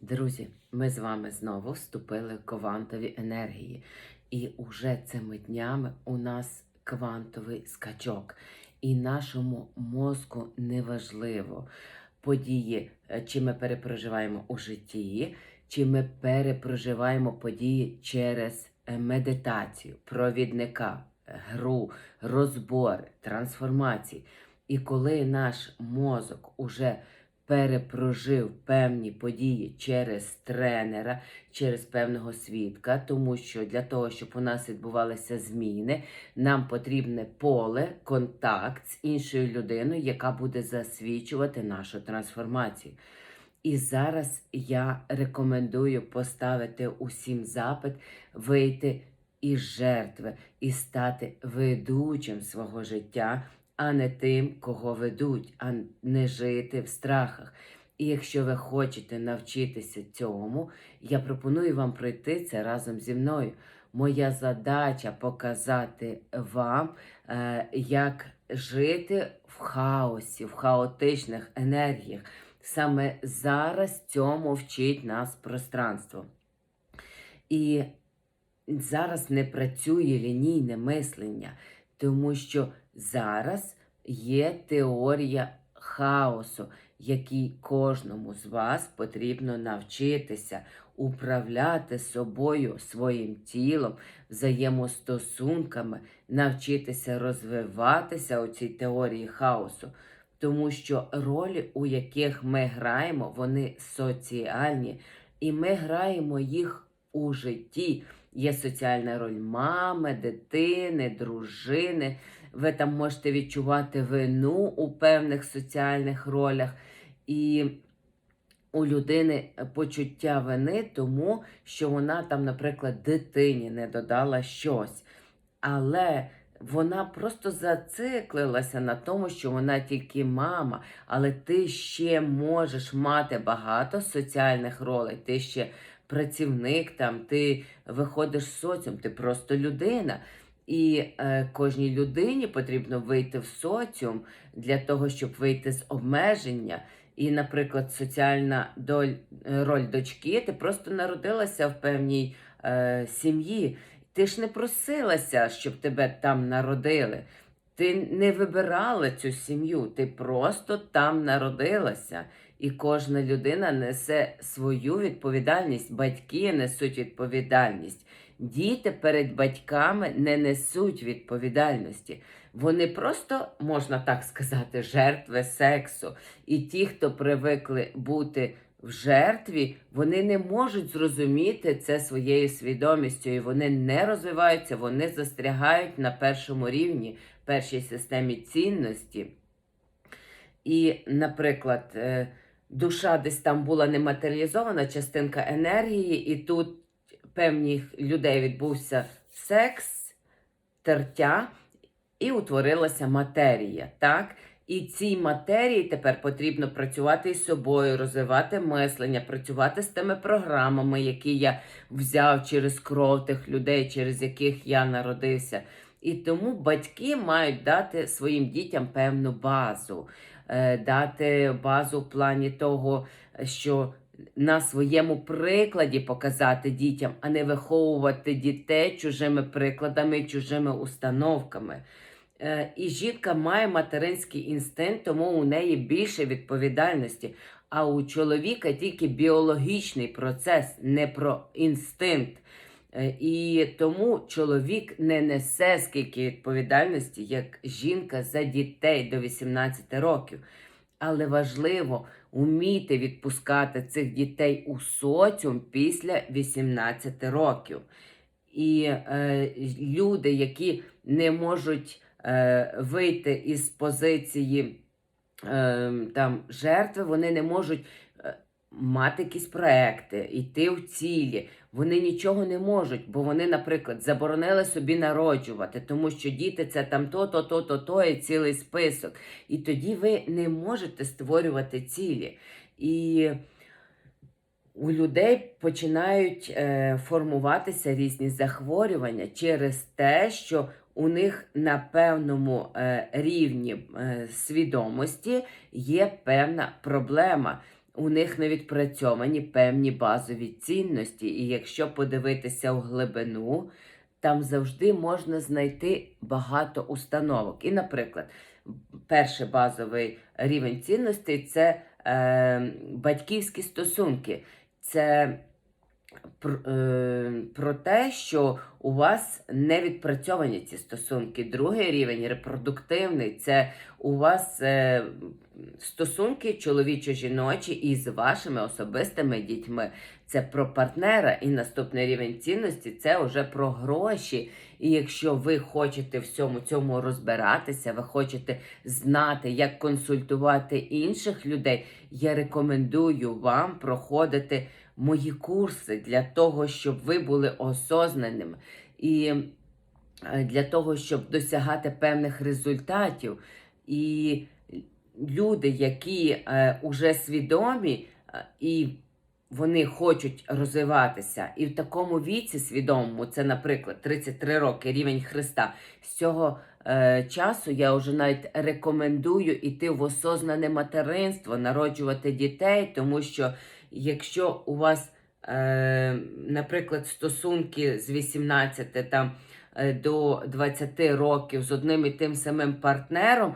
Друзі, ми з вами знову вступили в квантові енергії. І уже цими днями у нас квантовий скачок. І нашому мозку неважливо події, е, чи ми перепроживаємо у житті, чи ми перепроживаємо події через е, медитацію, провідника, е, гру, розбори, трансформації. І коли наш мозок уже перепрожив певні події через тренера, через певного свідка, тому що для того, щоб у нас відбувалися зміни, нам потрібне поле, контакт з іншою людиною, яка буде засвідчувати нашу трансформацію. І зараз я рекомендую поставити усім запит, вийти із жертви і стати ведучим свого життя, а не тим, кого ведуть, а не жити в страхах. І якщо ви хочете навчитися цьому, я пропоную вам пройти це разом зі мною. Моя задача показати вам, е, як жити в хаосі, в хаотичних енергіях. Саме зараз цьому вчить нас пространство. І зараз не працює лінійне мислення, тому що зараз є теорія хаосу, якій кожному з вас потрібно навчитися управляти собою, своїм тілом, взаємостосунками, навчитися розвиватися у цій теорії хаосу. Тому що ролі, у яких ми граємо, вони соціальні, і ми граємо їх у житті. Є соціальна роль мами, дитини, дружини. Ви там можете відчувати вину у певних соціальних ролях. І у людини почуття вини, тому що вона там, наприклад, дитині не додала щось. Але вона просто зациклилася на тому, що вона тільки мама, але ти ще можеш мати багато соціальних ролей. Ти ще працівник, там, ти виходиш з соціум, ти просто людина. І е, кожній людині потрібно вийти в соціум для того, щоб вийти з обмеження. І, наприклад, соціальна доль, е, роль дочки, ти просто народилася в певній е, сім'ї. Ти ж не просилася, щоб тебе там народили. Ти не вибирала цю сім'ю, ти просто там народилася. І кожна людина несе свою відповідальність, батьки несуть відповідальність. Діти перед батьками не несуть відповідальності. Вони просто, можна так сказати, жертви сексу. І ті, хто привикли бути в жертві, вони не можуть зрозуміти це своєю свідомістю, і вони не розвиваються, вони застрягають на першому рівні, першій системі цінності. І, наприклад, е, душа десь там була нематеріалізована, частинка енергії, і тут певних людей відбувся секс, тертя, і утворилася матерія. так? І цій матерії тепер потрібно працювати із собою, розвивати мислення, працювати з тими програмами, які я взяв через кров тих людей, через яких я народився. І тому батьки мають дати своїм дітям певну базу, дати базу в плані того, що на своєму прикладі показати дітям, а не виховувати дітей чужими прикладами, чужими установками. Е, І жінка має материнський інстинкт, тому у неї більше відповідальності. А у чоловіка тільки біологічний процес, не про інстинкт. Е, І тому чоловік не несе скільки відповідальності, як жінка за дітей до 18 років. Але важливо уміти відпускати цих дітей у соціум після 18 років. І е, люди, які не можуть е, вийти із позиції е, там, жертви, вони не можуть мати якісь проекти, йти в цілі. Вони нічого не можуть, бо вони, наприклад, заборонили собі народжувати, тому що діти це там то, то, то, то, то і цілий список. І тоді ви не можете створювати цілі. І у людей починають е, формуватися різні захворювання через те, що у них на певному е, рівні е, свідомості є певна проблема. У них не відпрацьовані певні базові цінності. І якщо подивитися в глибину, там завжди можна знайти багато установок. І, наприклад, перший базовий рівень цінностей це е, батьківські стосунки. Це про, е, те, що у вас не відпрацьовані ці стосунки. Другий рівень репродуктивний це у вас е, стосунки чоловічо-жіночі із вашими особистими дітьми. Це про партнера. І наступний рівень цінності це вже про гроші. І якщо ви хочете всьому цьому розбиратися, ви хочете знати, як консультувати інших людей, я рекомендую вам проходити мої курси для того, щоб ви були осознаними і е, для того, щоб досягати певних результатів. І люди, які е, уже свідомі е, і вони хочуть розвиватися, і в такому віці свідомому, це, наприклад, 33 роки, рівень Христа. З цього е, часу я вже навіть рекомендую іти в осознане материнство, народжувати дітей, тому що якщо у вас, е, наприклад, стосунки з 18 там, е, до 20 років з одним і тим самим партнером,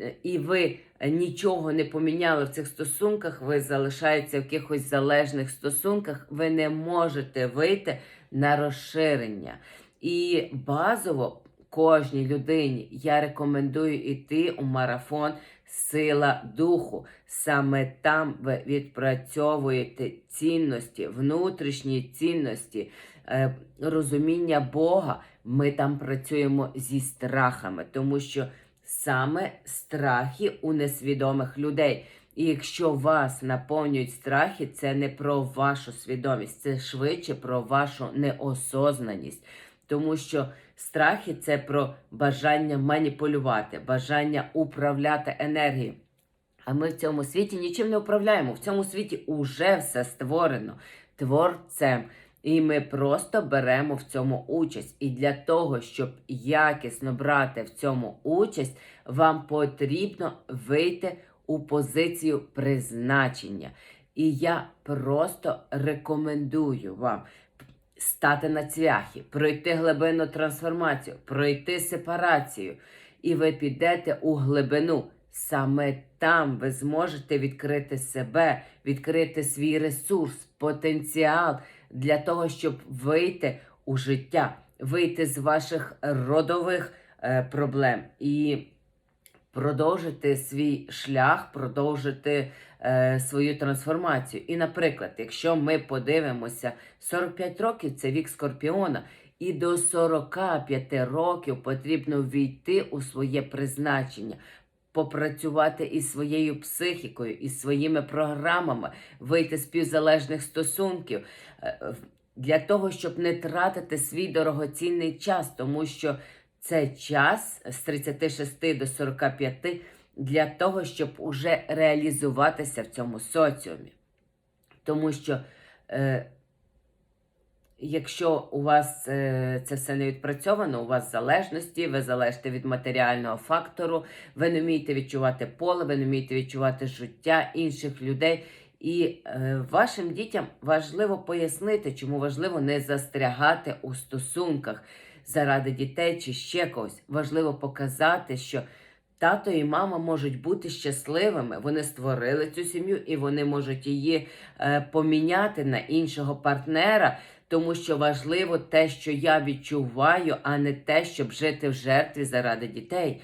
е, і ви нічого не поміняли в цих стосунках, ви залишаєтеся в якихось залежних стосунках, ви не можете вийти на розширення. І базово кожній людині я рекомендую йти у марафон Сила духу. Саме там ви відпрацьовуєте цінності, внутрішні цінності, е, розуміння Бога. Ми там працюємо зі страхами, тому що саме страхи у несвідомих людей. І якщо вас наповнюють страхи, це не про вашу свідомість, це швидше про вашу неосознаність. Тому що страхи це про бажання маніпулювати, бажання управляти енергією. А ми в цьому світі нічим не управляємо. В цьому світі уже все створено творцем. І ми просто беремо в цьому участь. І для того, щоб якісно брати в цьому участь, вам потрібно вийти у позицію призначення. І я просто рекомендую вам стати на цвяхи, пройти глибинну трансформацію, пройти сепарацію. І ви підете у глибину. Саме там ви зможете відкрити себе, відкрити свій ресурс, потенціал для того, щоб вийти у життя, вийти з ваших родових е, проблем і продовжити свій шлях, продовжити е, свою трансформацію. І, наприклад, якщо ми подивимося, 45 років це вік скорпіона. І до 45 років потрібно війти у своє призначення, попрацювати із своєю психікою, із своїми програмами, вийти з співзалежних стосунків е, для того, щоб не тратити свій дорогоцінний час, тому що це час з 36 до 45 для того, щоб уже реалізуватися в цьому соціумі. Тому що е, Якщо у вас е, це все не відпрацьовано, у вас залежності, ви залежите від матеріального фактору, ви не вмієте відчувати поле, ви не вмієте відчувати життя інших людей. І е, вашим дітям важливо пояснити, чому важливо не застрягати у стосунках заради дітей чи ще когось. Важливо показати, що тато і мама можуть бути щасливими. Вони створили цю сім'ю і вони можуть її е, поміняти на іншого партнера тому що важливо те, що я відчуваю, а не те, щоб жити в жертві заради дітей.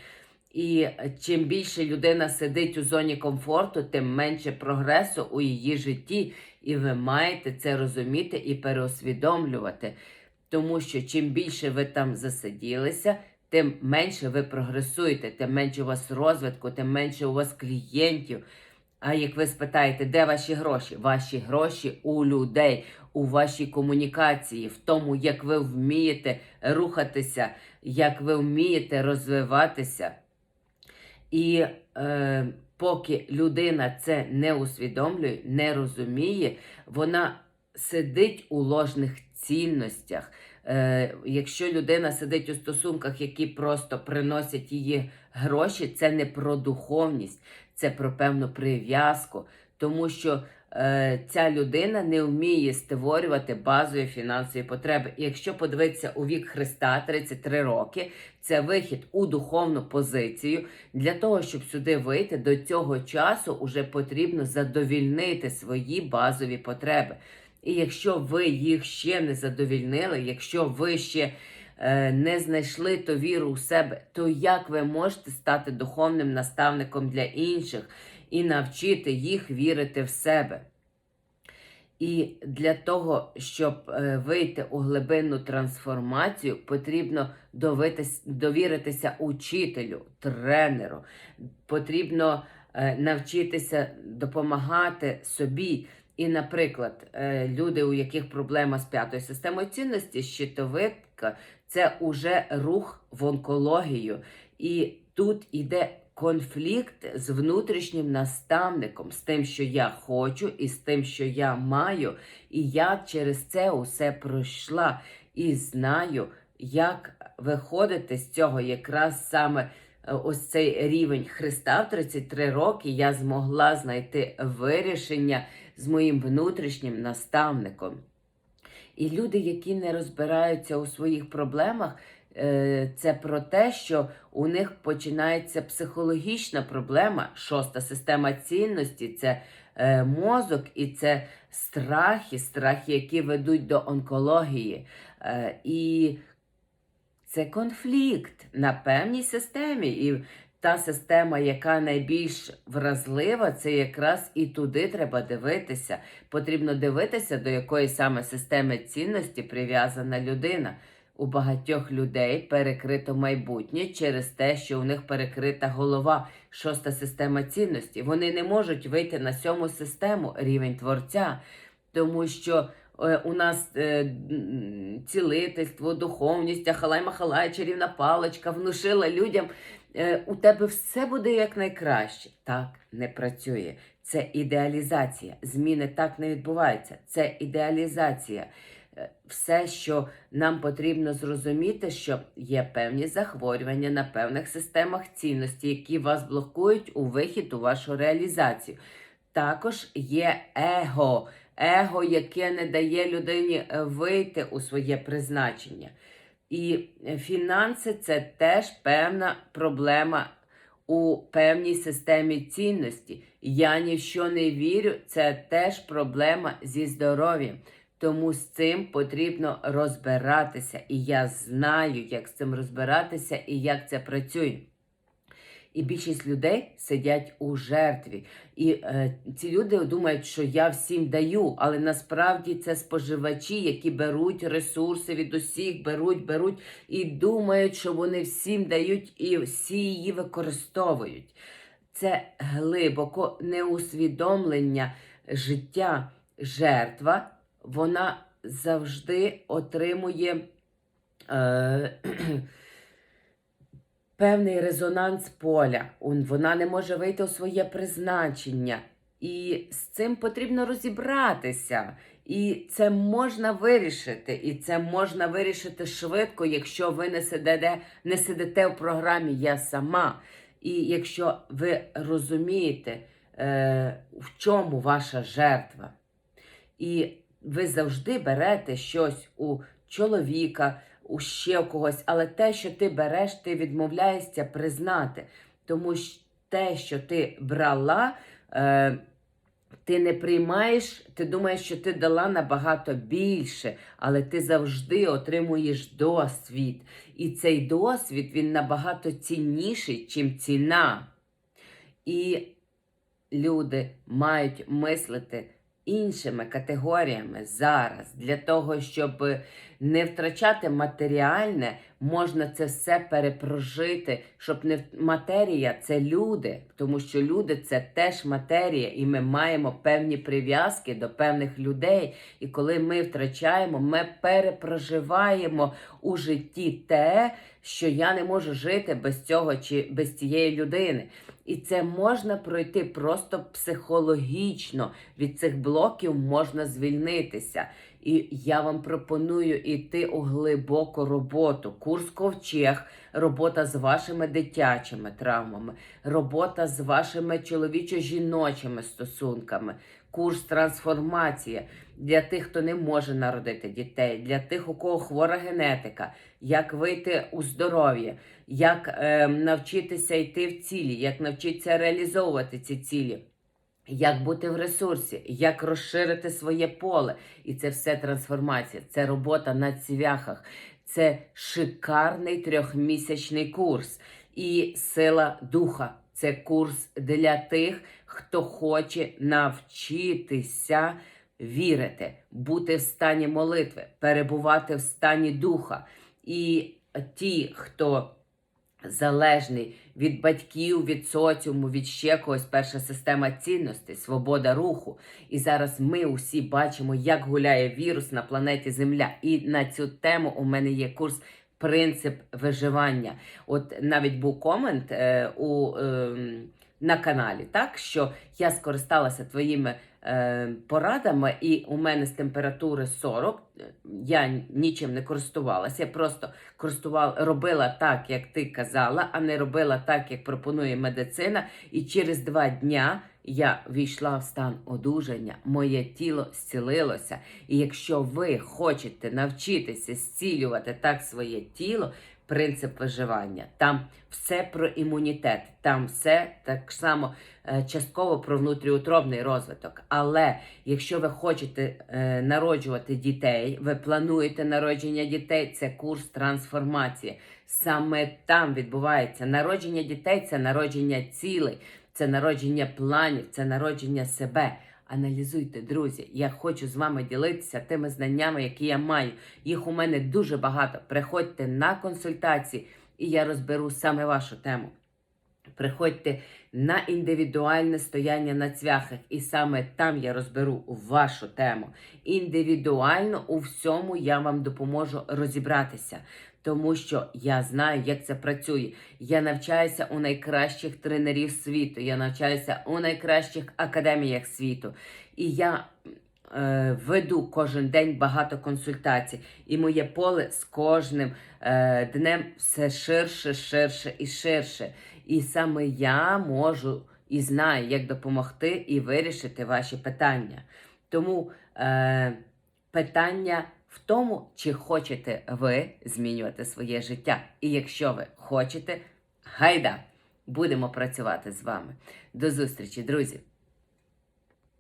І чим більше людина сидить у зоні комфорту, тим менше прогресу у її житті. І ви маєте це розуміти і переосвідомлювати. Тому що чим більше ви там засиділися, тим менше ви прогресуєте, тим менше у вас розвитку, тим менше у вас клієнтів. А як ви спитаєте, де ваші гроші? Ваші гроші у людей, у вашій комунікації, в тому, як ви вмієте рухатися, як ви вмієте розвиватися. І е, поки людина це не усвідомлює, не розуміє, вона сидить у ложних цінностях. Е, Якщо людина сидить у стосунках, які просто приносять її гроші, це не про духовність, це про певну прив'язку. Тому що е, ця людина не вміє створювати базові фінансові потреби. І якщо подивитися у вік Христа 33 роки, це вихід у духовну позицію. Для того, щоб сюди вийти, до цього часу вже потрібно задовільнити свої базові потреби. І якщо ви їх ще не задовільнили, якщо ви ще е, не знайшли ту віру у себе, то як ви можете стати духовним наставником для інших і навчити їх вірити в себе? І для того, щоб е, вийти у глибинну трансформацію, потрібно довитись, довіритися учителю, тренеру. Потрібно е, навчитися допомагати собі. І, наприклад, е, люди, у яких проблема з п'ятою системою цінності, щитовидка, це уже рух в онкологію. І тут іде конфлікт з внутрішнім наставником, з тим, що я хочу, і з тим, що я маю. І я через це усе пройшла і знаю, як виходити з цього якраз саме. Ось цей рівень Христа в 33 роки я змогла знайти вирішення з моїм внутрішнім наставником. І люди, які не розбираються у своїх проблемах, е, це про те, що у них починається психологічна проблема, шоста система цінності, це е, мозок і це страхи, страхи, які ведуть до онкології. Е, І це конфлікт на певній системі. І та система, яка найбільш вразлива, це якраз і туди треба дивитися. Потрібно дивитися, до якої саме системи цінності прив'язана людина. У багатьох людей перекрито майбутнє через те, що у них перекрита голова, шоста система цінності. Вони не можуть вийти на сьому систему рівень творця, тому що у нас е, цілительство, духовність, ахалай махалай, чарівна паличка внушила людям. е, У тебе все буде якнайкраще. Так не працює. Це ідеалізація. Зміни так не відбуваються. Це ідеалізація. Е, Все, що нам потрібно зрозуміти, що є певні захворювання на певних системах цінності, які вас блокують у вихід у вашу реалізацію. Також є его, его, яке не дає людині е, вийти у своє призначення. І е, фінанси це теж певна проблема у певній системі цінності. Я ні в що не вірю, це теж проблема зі здоров'ям. Тому з цим потрібно розбиратися. І я знаю, як з цим розбиратися і як це працює. І більшість людей сидять у жертві. І е, ці люди думають, що я всім даю, але насправді це споживачі, які беруть ресурси від усіх, беруть, беруть і думають, що вони всім дають і всі її використовують. Це глибоко неусвідомлення життя жертва, вона завжди отримує. Е, певний резонанс поля. Вона не може вийти у своє призначення. І з цим потрібно розібратися. І це можна вирішити. І це можна вирішити швидко, якщо ви не сидите, не сидите в програмі Я сама. І якщо ви розумієте, е, в чому ваша жертва. І ви завжди берете щось у чоловіка, у ще у когось, але те, що ти береш, ти відмовляєшся признати. Тому що те, що ти брала, е, ти не приймаєш, ти думаєш, що ти дала набагато більше, але ти завжди отримуєш досвід. І цей досвід він набагато цінніший, чим ціна. І люди мають мислити іншими категоріями зараз для того, щоб не втрачати матеріальне, можна це все перепрожити, щоб не матерія це люди, тому що люди це теж матерія, і ми маємо певні прив'язки до певних людей. І коли ми втрачаємо, ми перепроживаємо у житті те, що я не можу жити без цього чи без цієї людини. І це можна пройти просто психологічно. Від цих блоків можна звільнитися. І я вам пропоную йти у глибоку роботу. Курс ковчег, робота з вашими дитячими травмами, робота з вашими чоловічо-жіночими стосунками. курс трансформація для тих, хто не може народити дітей, для тих, у кого хвора генетика, як вийти у здоров'я, як е, навчитися йти в цілі, як навчитися реалізовувати ці цілі. Як бути в ресурсі, як розширити своє поле. І це все трансформація, це робота на цвяхах, це шикарний трьохмісячний курс і сила духа. Це курс для тих, хто хоче навчитися вірити, бути в стані молитви, перебувати в стані духа. І ті, хто залежний від батьків, від соціуму, від ще когось, перша система цінностей, свобода руху. І зараз ми усі бачимо, як гуляє вірус на планеті Земля. І на цю тему у мене є курс. Принцип виживання. От навіть був комент е, у, е, на каналі, так що я скористалася твоїми порадами, і у мене з температури 40, е, я нічим не користувалася. Я просто користувала, робила так, як ти казала, а не робила так, як пропонує медицина. І через два дня я війшла в стан одужання, моє тіло зцілилося. І якщо ви хочете навчитися зцілювати так своє тіло, принцип виживання, там все про імунітет, там все так само е, частково про внутріутробний розвиток. Але якщо ви хочете е, народжувати дітей, ви плануєте народження дітей, це курс трансформації. Саме там відбувається народження дітей, це народження цілей, це народження планів, це народження себе. Аналізуйте, друзі. Я хочу з вами ділитися тими знаннями, які я маю. Їх у мене дуже багато. Приходьте на консультації, і я розберу саме вашу тему. Приходьте на індивідуальне стояння на цвяхах, і саме там я розберу вашу тему. Індивідуально у всьому я вам допоможу розібратися, тому що я знаю, як це працює. Я навчаюся у найкращих тренерів світу, я навчаюся у найкращих академіях світу. І я е, веду кожен день багато консультацій, і моє поле з кожним е, днем все ширше, ширше і ширше. І саме я можу і знаю, як допомогти і вирішити ваші питання. Тому е, питання в тому, чи хочете ви змінювати своє життя. І якщо ви хочете, гайда, будемо працювати з вами. До зустрічі, друзі!